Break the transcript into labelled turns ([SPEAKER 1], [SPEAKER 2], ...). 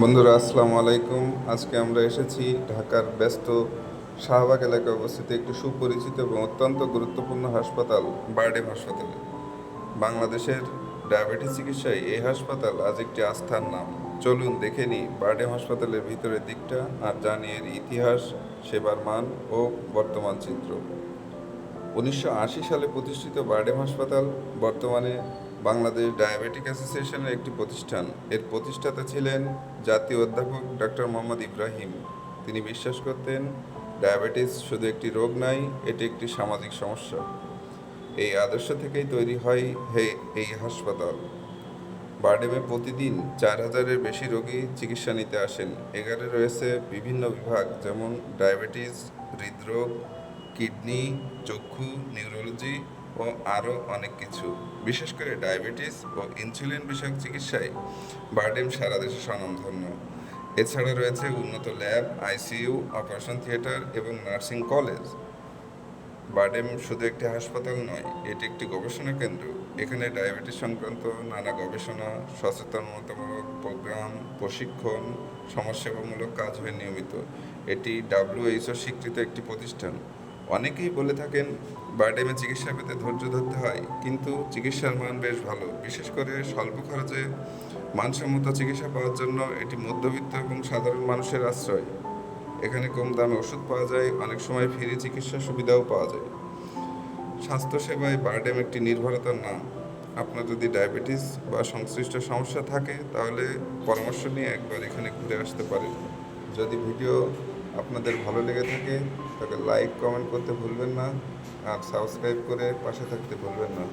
[SPEAKER 1] বন্ধুরা, আসসালামু আলাইকুম। আজকে আমরা এসেছি ঢাকার ব্যস্ত শাহবাগ এলাকায় অবস্থিত একটি সুপরিচিত এবং অত্যন্ত গুরুত্বপূর্ণ হাসপাতাল বারডেম হাসপাতালে। বাংলাদেশের ডায়াবেটিস চিকিৎসায় এই হাসপাতাল আজ একটি আস্থার নাম। চলুন দেখে নিই বারডেম হাসপাতালের ভিতরের দিকটা আর জানি এর ইতিহাস, সেবার মান ও বর্তমান চিত্র। উনিশশো আশি সালে প্রতিষ্ঠিত বারডেম হাসপাতাল বর্তমানে বাংলাদেশ ডায়াবেটিক অ্যাসোসিয়েশনের একটি প্রতিষ্ঠান। এর প্রতিষ্ঠাতা ছিলেন জাতীয় অধ্যাপক ডক্টর মোহাম্মদ ইব্রাহিম। তিনি বিশ্বাস করতেন, ডায়াবেটিস শুধু একটি রোগ নয় এটি একটি সামাজিক সমস্যা। এই আদর্শ থেকেই তৈরি হয় হে, এই হাসপাতাল। বারডেমে প্রতিদিন চার হাজারের বেশি রোগী চিকিৎসা নিতে আসেন। এখানে রয়েছে বিভিন্ন বিভাগ, যেমন ডায়াবেটিস, হৃদরোগ, কিডনি, চক্ষু, নিউরোলজি ও আরও অনেক কিছু। বিশেষ করে ডায়াবেটিস ও ইনসুলিন বিষয়ক চিকিৎসায় বারডেম সারা দেশে স্বনামধন্য। এছাড়া রয়েছে উন্নত ল্যাব, আইসিইউ, অপারেশন থিয়েটার এবং নার্সিং কলেজ। বারডেম শুধু একটি হাসপাতাল নয়, এটি একটি গবেষণা কেন্দ্র। এখানে ডায়াবেটিস সংক্রান্ত নানা গবেষণা, সচেতনতামূলক প্রোগ্রাম, প্রশিক্ষণ সমাজসেবামূলক কাজ হয় নিয়মিত। এটি ডাব্লিউএইচও স্বীকৃত একটি প্রতিষ্ঠান। অনেকেই বলে থাকেন বারডেমে চিকিৎসা পেতে ধৈর্য ধরতে হয়, কিন্তু চিকিৎসার মান বেশ ভালো। বিশেষ করে স্বল্প খরচে মানসম্মত চিকিৎসা পাওয়ার জন্য এটি মধ্যবিত্ত এবং সাধারণ মানুষের আশ্রয়। এখানে কম দামে ওষুধ পাওয়া যায়, অনেক সময় ফ্রি চিকিৎসা সুবিধাও পাওয়া যায়। স্বাস্থ্যসেবায় বারডেম একটি নির্ভরতার নাম আপনার যদি ডায়াবেটিস বা সংশ্লিষ্ট সমস্যা থাকে, তাহলে পরামর্শ নিয়ে একবার এখানে ঘুরে আসতে পারেন। যদি ভিডিও আপনাদের ভালো লেগে থাকে, তাকে লাইক কমেন্ট করতে ভুলবেন না, আর সাবস্ক্রাইব করে পাশে থাকতে ভুলবেন না।